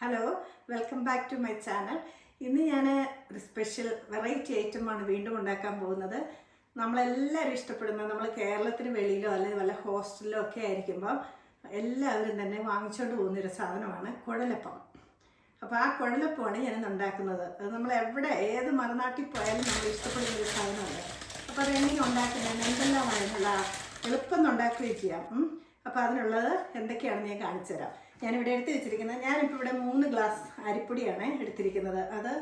Hello welcome back to my channel ഇന്ന് ഞാൻ ഒരു സ്പെഷ്യൽ വെറൈറ്റി ഐറ്റമാണ് വീണ്ടും ഉണ്ടാക്കാൻ പോകുന്നത്. നമ്മളെല്ലാവരും ഇഷ്ടപ്പെടുന്ന നമ്മൾ കേരളത്തിന് വെളിയിലോ അല്ലെങ്കിൽ വല്ല ഹോസ്റ്റലിലോ ഒക്കെ ആയിരിക്കുമ്പോൾ എല്ലാവരും തന്നെ വാങ്ങിച്ചുകൊണ്ട് പോകുന്നൊരു സാധനമാണ് കുഴലപ്പം. അപ്പോൾ ആ കുഴലപ്പമാണ് ഞാൻ ഉണ്ടാക്കുന്നത്. അത് നമ്മൾ എവിടെ ഏത് മറുനാട്ടിൽ പോയാലും നമ്മൾ ഇഷ്ടപ്പെടുന്ന ഒരു സാധനമല്ല? അപ്പോൾ അത് എങ്ങനെ എന്തെല്ലാം എന്തെല്ലാമായിരുന്നില്ല എളുപ്പം ഉണ്ടാക്കുകയും ചെയ്യാം. അപ്പോൾ അതിനുള്ളത് എന്തൊക്കെയാണെന്ന് ഞാൻ കാണിച്ചു തരാം ഞാനിവിടെ എടുത്ത് വെച്ചിരിക്കുന്നത്. ഞാനിപ്പോൾ ഇവിടെ മൂന്ന് ഗ്ലാസ് അരിപ്പൊടിയാണ് എടുത്തിരിക്കുന്നത്. അത്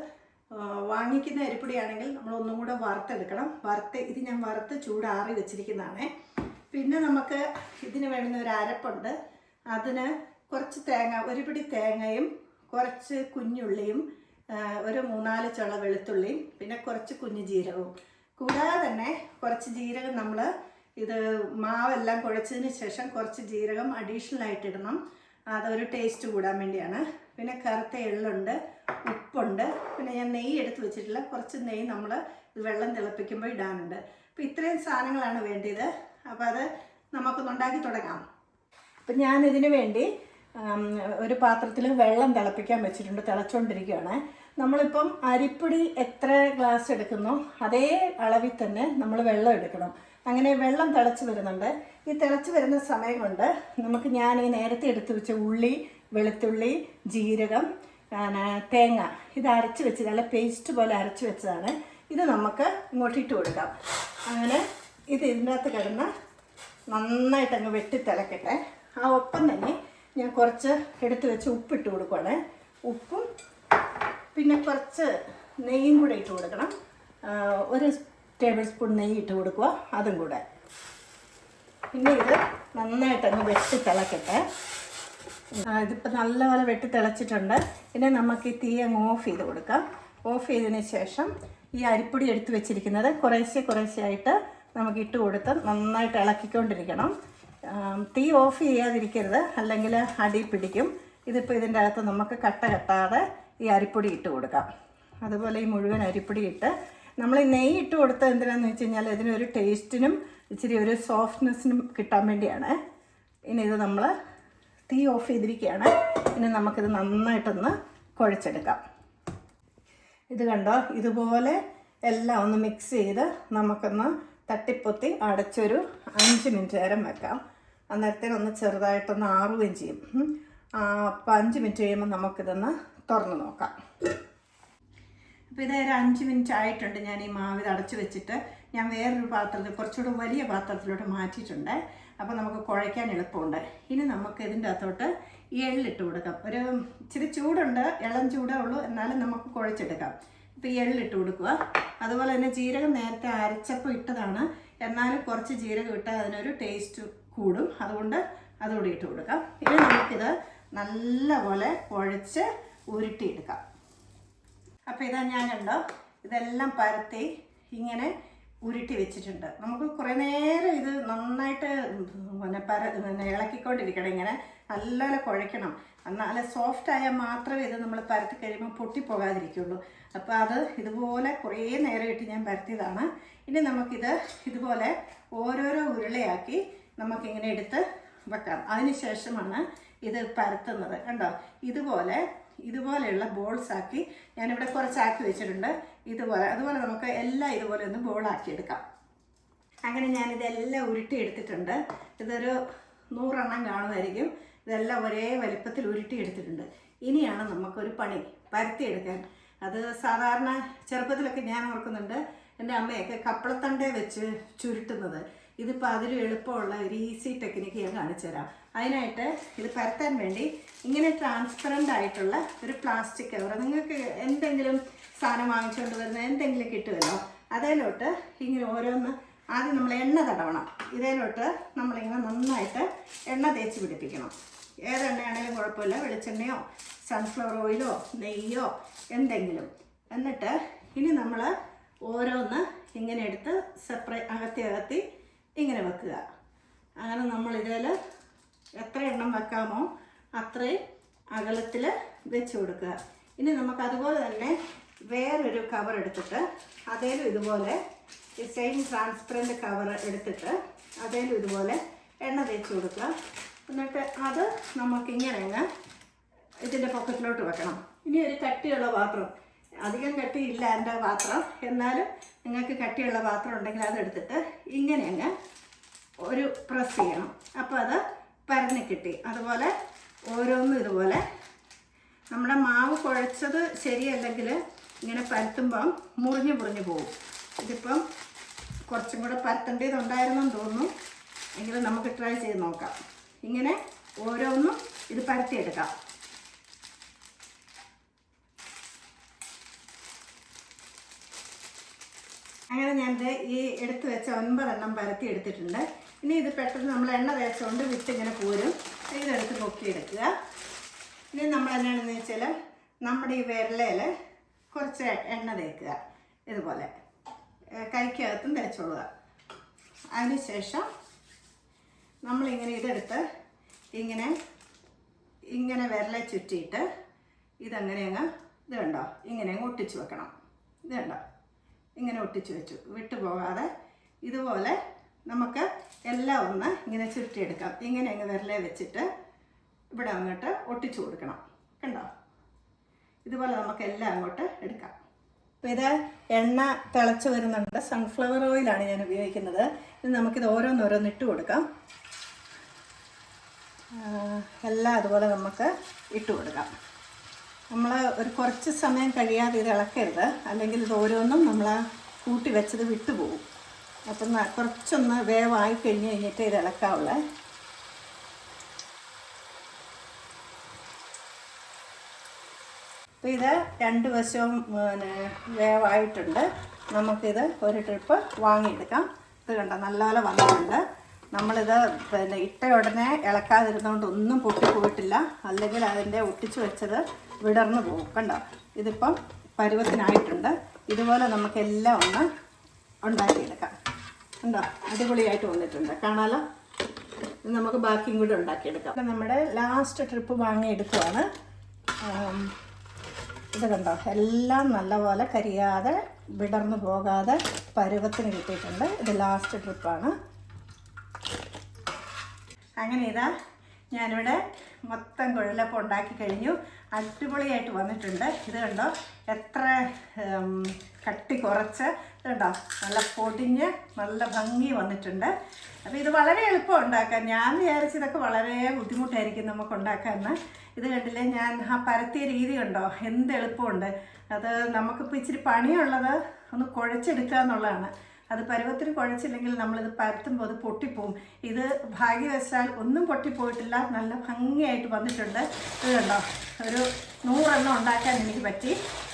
വാങ്ങിക്കുന്ന അരിപ്പൊടിയാണെങ്കിൽ നമ്മൾ ഒന്നും കൂടെ വറുത്തെടുക്കണം. വറുത്ത് ഇത് ഞാൻ വറുത്ത് ചൂടാറി വെച്ചിരിക്കുന്നതാണ്. പിന്നെ നമുക്ക് ഇതിന് വേണ്ടുന്ന ഒരു അരപ്പുണ്ട്. അതിന് കുറച്ച് തേങ്ങ ഒരു പിടി തേങ്ങയും കുറച്ച് കുഞ്ഞുള്ളിയും ഒരു മൂന്നാൽ ചുള വെളുത്തുള്ളിയും പിന്നെ കുറച്ച് കുഞ്ഞു ജീരകവും. കൂടാതെ തന്നെ കുറച്ച് ജീരകം നമ്മൾ ഇത് മാവെല്ലാം കുഴച്ചതിന് ശേഷം കുറച്ച് ജീരകം അഡീഷണൽ ആയിട്ട് ഇടണം. അതൊരു ടേസ്റ്റ് കൂടാൻ വേണ്ടിയാണ്. പിന്നെ കറുത്ത എള്ളുണ്ട് ഉപ്പുണ്ട് പിന്നെ ഞാൻ നെയ്യ് എടുത്ത് വെച്ചിട്ടില്ല. കുറച്ച് നെയ്യ് നമ്മൾ വെള്ളം തിളപ്പിക്കുമ്പോൾ ഇടാനുണ്ട്. അപ്പോൾ ഇത്രയും സാധനങ്ങളാണ് വേണ്ടിയത്. അപ്പോൾ അത് നമുക്കൊന്ന് ഉണ്ടാക്കി തുടങ്ങാം. അപ്പം ഞാൻ ഇതിന് വേണ്ടി ഒരു പാത്രത്തിൽ വെള്ളം തിളപ്പിക്കാൻ വെച്ചിട്ടുണ്ട് തിളച്ചുകൊണ്ടിരിക്കുകയാണ് നമ്മളിപ്പം അരിപ്പൊടി എത്ര ഗ്ലാസ് എടുക്കുന്നോ? അതേ അളവിൽ തന്നെ നമ്മൾ വെള്ളം എടുക്കണം. അങ്ങനെ വെള്ളം തിളച്ച് വരുന്നുണ്ട്. ഈ തിളച്ച് വരുന്ന സമയം കൊണ്ട് നമുക്ക് ഞാൻ ഈ നേരത്തെ എടുത്തു വെച്ച ഉള്ളി വെളുത്തുള്ളി ജീരകം തേങ്ങ ഇത് അരച്ച് വെച്ച് നല്ല പേസ്റ്റ് പോലെ അരച്ച് വെച്ചതാണ്. ഇത് നമുക്ക് ഇങ്ങോട്ട് ഇട്ട് കൊടുക്കാം. അങ്ങനെ ഇത് ഇതിനകത്ത് കിടന്ന് നന്നായിട്ട് അങ്ങ് വെട്ടി തിളക്കട്ടെ. ആ ഒപ്പം തന്നെ ഞാൻ കുറച്ച് എടുത്ത് വെച്ച് ഉപ്പിട്ട് കൊടുക്കുവാണ്. ഉപ്പും പിന്നെ കുറച്ച് നെയ്യും കൂടെ ഇട്ട് കൊടുക്കണം. ഒരു ടേബിൾ സ്പൂൺ നെയ്യ് ഇട്ട് കൊടുക്കുക. അതും കൂടെ. പിന്നെ ഇത് നന്നായിട്ട് അങ്ങ് വെട്ടി തിളക്കട്ടെ. ഇതിപ്പോൾ നല്ലപോലെ വെട്ടി തിളച്ചിട്ടുണ്ട്. പിന്നെ നമുക്ക് ഈ തീ അങ്ങ് ഓഫ് ചെയ്ത് കൊടുക്കാം. ഓഫ് ചെയ്തതിന് ശേഷം ഈ അരിപ്പൊടി എടുത്തു വെച്ചിരിക്കുന്നത് കുറേശ്ശെ കുറേശ്ശെ ആയിട്ട് നമുക്ക് ഇട്ട് കൊടുത്ത് നന്നായിട്ട് ഇളക്കിക്കൊണ്ടിരിക്കണം. തീ ഓഫ് ചെയ്യാതിരിക്കരുത്. അല്ലെങ്കിൽ അടി പിടിക്കും. ഇതിപ്പോൾ ഇതിന്റെ അകത്ത് നമുക്ക് കട്ട കെട്ടാതെ ഈ അരിപ്പൊടി ഇട്ട് കൊടുക്കാം. അതുപോലെ ഈ മുഴുവൻ അരിപ്പൊടി ഇട്ട് നമ്മൾ ഈ നെയ്യ് ഇട്ട് കൊടുത്തത് എന്തിനാന്ന് വെച്ച് കഴിഞ്ഞാൽ ഇതിനൊരു ടേസ്റ്റിനും ഇച്ചിരി ഒരു സോഫ്റ്റ്നെസ്സിനും കിട്ടാൻ വേണ്ടിയാണ്. ഇനി ഇത് നമ്മൾ തീ ഓഫ് ചെയ്തിരിക്കുകയാണ് ഇനി നമുക്കിത് നന്നായിട്ടൊന്ന് കുഴച്ചെടുക്കാം. ഇത് കണ്ടോ? ഇതുപോലെ എല്ലാം ഒന്ന് മിക്സ് ചെയ്ത് നമുക്കൊന്ന് തട്ടിപ്പൊത്തി അടച്ചൊരു അഞ്ച് മിനിറ്റ് നേരം വെക്കാം. അന്നേരത്തേനൊന്ന് ചെറുതായിട്ടൊന്ന് ആറുകയും ചെയ്യും. അപ്പം അഞ്ച് മിനിറ്റ് കഴിയുമ്പോൾ നമുക്കിതൊന്ന് തുറന്ന് നോക്കാം. അപ്പോൾ ഇത് ഒരു അഞ്ച് മിനിറ്റ് ആയിട്ടുണ്ട് ഞാൻ ഈ മാവ് അടച്ചു വെച്ചിട്ട്. ഞാൻ വേറൊരു പാത്രത്തിൽ കുറച്ചുകൂടെ വലിയ പാത്രത്തിലോട്ട് മാറ്റിയിട്ടുണ്ട്. അപ്പോൾ നമുക്ക് കുഴയ്ക്കാൻ എളുപ്പമുണ്ട്. ഇനി നമുക്ക് ഇതിന്റെ അകത്തോട്ട് എള്ളിട്ട് കൊടുക്കാം. ഒരു ഇച്ചിരി ചൂടുണ്ട് ഇളം ചൂടേ ഉള്ളൂ. എന്നാലും നമുക്ക് കുഴച്ചെടുക്കാം. ഇപ്പോൾ എള്ളിട്ട് കൊടുക്കുക. അതുപോലെ തന്നെ ജീരകം നേരത്തെ അരച്ചപ്പോൾ ഇട്ടതാണ്. എന്നാലും കുറച്ച് ജീരകം ഇട്ടാൽ അതിനൊരു ടേസ്റ്റ് കൂടും. അതുകൊണ്ട് അതുകൂടി ഇട്ട് കൊടുക്കാം. ഇനി നമുക്കിത് നല്ലപോലെ കുഴച്ച് ഉരുട്ടിയെടുക്കാം. അപ്പോൾ ഇതാ ഞാനുണ്ടോ? ഇതെല്ലാം പരത്തി ഇങ്ങനെ ഉരുട്ടി വെച്ചിട്ടുണ്ട്. നമുക്ക് കുറേ നേരം ഇത് നന്നായിട്ട് പിന്നെ പര പിന്നെ ഇളക്കിക്കൊണ്ടിരിക്കണം. ഇങ്ങനെ നല്ലപോലെ കുഴയ്ക്കണം. എന്നാൽ സോഫ്റ്റ് ആയാൽ മാത്രമേ ഇത് നമ്മൾ പരത്തി കഴിയുമ്പോൾ പൊട്ടിപ്പോകാതിരിക്കുള്ളൂ. അപ്പോൾ അത് ഇതുപോലെ കുറേ നേരം ഇട്ട് ഞാൻ പരത്തിയതാണ്. ഇനി നമുക്കിത് ഇതുപോലെ ഓരോരോ ഉരുളയാക്കി നമുക്കിങ്ങനെ എടുത്ത് വെക്കാം. അതിന് ശേഷമാണ് ഇത് പരത്തുന്നത്. കണ്ടോ? ഇതുപോലെ ഇതുപോലെയുള്ള ബോൾസ് ആക്കി ഞാനിവിടെ കുറച്ചാക്കി വെച്ചിട്ടുണ്ട്. ഇതുപോലെ അതുപോലെ നമുക്ക് എല്ലാം ഇതുപോലെ ഒന്ന് ബോളാക്കി എടുക്കാം അങ്ങനെ ഞാനിതെല്ലാം ഉരുട്ടി എടുത്തിട്ടുണ്ട് ഇതൊരു നൂറെണ്ണം കാണുമായിരിക്കും ഇതെല്ലാം ഒരേ വലിപ്പത്തിൽ ഉരുട്ടി എടുത്തിട്ടുണ്ട് ഇനിയാണ് നമുക്കൊരു പണി പരത്തിയെടുക്കാൻ. അത് സാധാരണ ചെറുപ്പത്തിലൊക്കെ ഞാൻ ഓർക്കുന്നുണ്ട് എന്റെ അമ്മയൊക്കെ കപ്പളത്തണ്ടേ വെച്ച് ചുരുട്ടുന്നത്. ഇതിപ്പോൾ അതിലും എളുപ്പമുള്ള ഒരു ഈസി ടെക്നിക്ക് ഞാൻ കാണിച്ചു തരാം അതിനായിട്ട് ഇത് പരത്താൻ വേണ്ടി ഇങ്ങനെ ട്രാൻസ്പെറന്റ് ആയിട്ടുള്ള ഒരു പ്ലാസ്റ്റിക് കവർ നിങ്ങൾക്ക് എന്തെങ്കിലും സാധനം വാങ്ങിച്ചുകൊണ്ട് വരുന്ന എന്തെങ്കിലും കിട്ടുമല്ലോ അതേലോട്ട് ഇങ്ങനെ ഓരോന്ന് ആദ്യം നമ്മൾ എണ്ണ തടവണം. ഇതേലോട്ട് നമ്മളിങ്ങനെ നന്നായിട്ട് എണ്ണ തേച്ച് പിടിപ്പിക്കണം. ഏതെണ്ണയാണെങ്കിലും കുഴപ്പമില്ല. വെളിച്ചെണ്ണയോ സൺഫ്ലവർ ഓയിലോ നെയ്യോ എന്തെങ്കിലും. എന്നിട്ട് ഇനി നമ്മൾ ഓരോന്ന് ഇങ്ങനെ എടുത്ത് സെപ്പറേറ്റ് അകത്തി അകത്തി ഇങ്ങനെ വെക്കുക. അങ്ങനെ നമ്മൾ എത്ര എണ്ണം വെക്കാമോ അത്രയും അകലത്തിൽ വെച്ച് കൊടുക്കുക. ഇനി നമുക്ക് അതുപോലെ തന്നെ വേറൊരു കവർ എടുത്തിട്ട് അതേലും ഇതുപോലെ സെയിം ട്രാൻസ്പെറന്റ് കവർ എടുത്തിട്ട് അതേലും ഇതുപോലെ എണ്ണ തേച്ച് കൊടുക്കുക. എന്നിട്ട് അത് നമുക്കിങ്ങനെ അങ്ങ് ഇതിന്റെ പോക്കറ്റിലോട്ട് വെക്കണം. ഇനി ഒരു കട്ടിയുള്ള പാത്രം. അധികം കട്ടിയില്ല എന്റെ പാത്രം. എന്നാലും നിങ്ങൾക്ക് കട്ടിയുള്ള പാത്രം ഉണ്ടെങ്കിൽ അതെടുത്തിട്ട് ഇങ്ങനെ അങ്ങ് ഒരു പ്രസ് ചെയ്യണം. അപ്പോൾ അത് പരന്ന് കിട്ടി. അതുപോലെ ഓരോന്നും ഇതുപോലെ. നമ്മുടെ മാവ് കുഴച്ചത് ശരിയല്ലെങ്കിൽ ഇങ്ങനെ പരത്തുമ്പം മുറിഞ്ഞ് മുറിഞ്ഞ് പോകും. ഇതിപ്പം കുറച്ചും കൂടെ പരത്തേണ്ടതുണ്ടായിരുന്നെന്ന് തോന്നുന്നു. എങ്കിലും നമുക്ക് ട്രൈ ചെയ്ത് നോക്കാം. ഇങ്ങനെ ഓരോന്നും ഇത് പരത്തിയെടുക്കാം. അങ്ങനെ ഞാൻ ഈ എടുത്തു വെച്ച ഒൻപതെണ്ണം പരത്തി എടുത്തിട്ടുണ്ട്. ഇനി ഇത് പെട്ടെന്ന് നമ്മൾ എണ്ണ തേച്ചുകൊണ്ട് വിട്ടിങ്ങനെ പോരും ഇതെടുത്ത് പൊക്കിയെടുക്കുക. ഇനി നമ്മൾ എന്നാണെന്ന് വെച്ചാൽ നമ്മുടെ ഈ വിരലയിൽ കുറച്ച് എണ്ണ തേക്കുക. ഇതുപോലെ. കൈക്കകത്തും തേച്ചോളുക. അതിനുശേഷം നമ്മളിങ്ങനെ ഇതെടുത്ത് ഇങ്ങനെ ഇങ്ങനെ വിരലെ ചുറ്റിയിട്ട് ഇതങ്ങനെ അങ്ങ് ഇത് കണ്ടോ? ഇങ്ങനെ അങ്ങ് ഒട്ടിച്ചു വെക്കണം. ഇത് കണ്ടോ? ഇങ്ങനെ ഒട്ടിച്ചു വെച്ചു. വിട്ടു പോകാതെ ഇതുപോലെ നമുക്ക് എല്ലാം ഒന്ന് ഇങ്ങനെ ചുരുട്ടിയെടുക്കാം ഇങ്ങനെ അങ്ങ് വിരലെ വെച്ചിട്ട് ഇവിടെ അങ്ങോട്ട് ഒട്ടിച്ചു കൊടുക്കണം. കണ്ടോ? ഇതുപോലെ നമുക്ക് എല്ലാം അങ്ങോട്ട് എടുക്കാം. അപ്പോൾ ഇത് എണ്ണ തിളച്ച് വരുന്നുണ്ട്. സൺഫ്ലവർ ഓയിലാണ് ഞാൻ ഉപയോഗിക്കുന്നത്. ഇത് നമുക്കിത് ഓരോന്നോരോന്ന് ഇട്ട് കൊടുക്കാം. എല്ലാം അതുപോലെ നമുക്ക് ഇട്ട് കൊടുക്കാം. നമ്മൾ ഒരു കുറച്ച് സമയം കഴിയാതെ ഇത് ഇളക്കരുത്. അല്ലെങ്കിൽ ഇത് ഓരോന്നും നമ്മൾ കൂട്ടി വെച്ചത് വിട്ടുപോകും. അപ്പം കുറച്ചൊന്ന് വേവായി കഴിഞ്ഞ് കഴിഞ്ഞിട്ട് ഇത് ഇളക്കാവുള്ളേ. അപ്പോൾ ഇത് രണ്ട് വശവും പിന്നെ വേവായിട്ടുണ്ട്. നമുക്കിത് ഒരു ട്രിപ്പ് വാങ്ങിയെടുക്കാം. ഇത് കണ്ടോ നല്ലപോലെ വന്നിട്ടുണ്ട്. നമ്മളിത് പിന്നെ ഇട്ട ഉടനെ ഇളക്കാതിരുന്നുകൊണ്ട് ഒന്നും പൊട്ടിപ്പോയിട്ടില്ല അല്ലെങ്കിൽ അതിന്റെ ഒട്ടിച്ചു വെച്ചത് വിടർന്നു പോകും. കണ്ടോ? ഇതിപ്പം പരുവത്തിനായിട്ടുണ്ട്. ഇതുപോലെ നമുക്കെല്ലാം ഒന്ന് ഉണ്ടാക്കിയെടുക്കാം. കണ്ടോ? അടിപൊളിയായിട്ട് വന്നിട്ടുണ്ട്. കാണാലോ? നമുക്ക് ബാക്കിയും കൂടെ ഉണ്ടാക്കിയെടുക്കാം. നമ്മുടെ ലാസ്റ്റ് ട്രിപ്പ് വാങ്ങിയെടുക്കുവാണ് ഇത് കണ്ടോ? എല്ലാം നല്ലപോലെ കരിയാതെ വിടർന്നു പോകാതെ പരുവത്തിന് കിട്ടിയിട്ടുണ്ട്. ഇത് ലാസ്റ്റ് ട്രിപ്പാണ് അങ്ങനെ ഇതാ ഞാനിവിടെ മൊത്തം കുഴലപ്പം ഉണ്ടാക്കി കഴിഞ്ഞു. അടിപൊളിയായിട്ട് വന്നിട്ടുണ്ട്. ഇത് കണ്ടോ? എത്ര കട്ടി കുറച്ച്. കണ്ടോ? നല്ല പൊടിഞ്ഞ് നല്ല ഭംഗി വന്നിട്ടുണ്ട്. അപ്പോൾ ഇത് വളരെ എളുപ്പം ഉണ്ടാക്കാൻ. ഞാൻ വിചാരിച്ചു ഇതൊക്കെ വളരെ ബുദ്ധിമുട്ടായിരിക്കും നമുക്ക് ഉണ്ടാക്കാമെന്ന് ഇത് കണ്ടില്ലേ? ഞാൻ ആ പരത്തിയ രീതി കണ്ടോ? എന്ത് എളുപ്പമുണ്ട്. അത് നമുക്കിപ്പോൾ ഇച്ചിരി പണിയുള്ളത് ഒന്ന് കുഴച്ചെടുക്കുക എന്നുള്ളതാണ് അത് പരുവത്തിന് കുഴച്ചില്ലെങ്കിൽ നമ്മളിത് പരത്തുമ്പോൾ അത് പൊട്ടിപ്പോവും. ഇത് ഭാഗ്യവശാൽ ഒന്നും പൊട്ടിപ്പോയിട്ടില്ല. നല്ല ഭംഗിയായിട്ട് വന്നിട്ടുണ്ട്. ഇത് കണ്ടോ? ഒരു നൂറെണ്ണം ഉണ്ടാക്കാൻ എനിക്ക് പറ്റി.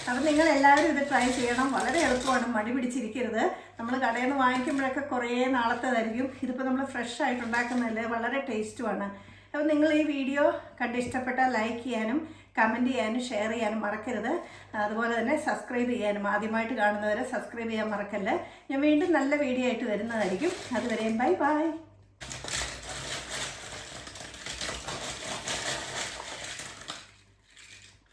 അപ്പം നിങ്ങൾ എല്ലാവരും ഇത് ട്രൈ ചെയ്യണം. വളരെ എളുപ്പമാണ്. മടി പിടിച്ചിരിക്കരുത്. നമ്മൾ കടയിൽ നിന്ന് വാങ്ങിക്കുമ്പോഴൊക്കെ കുറേ നാളത്തേതായിരിക്കും. ഇതിപ്പോൾ നമ്മൾ ഫ്രഷ് ആയിട്ട് ഉണ്ടാക്കുന്നതല്ലേ? വളരെ ടേസ്റ്റുമാണ്. അപ്പോൾ നിങ്ങൾ ഈ വീഡിയോ കണ്ട് ഇഷ്ടപ്പെട്ടാൽ ലൈക്ക് ചെയ്യാനും കമന്റ് ചെയ്യാനും ഷെയർ ചെയ്യാനും മറക്കരുത്. അതുപോലെ തന്നെ സബ്സ്ക്രൈബ് ചെയ്യാനും ആദ്യമായിട്ട് കാണുന്നവരെ സബ്സ്ക്രൈബ് ചെയ്യാൻ മറക്കല്ലേ. ഞാൻ വീണ്ടും നല്ല വീഡിയോ ആയിട്ട് വരുന്നതായിരിക്കും. അതുവരെയും ബൈ ബൈ.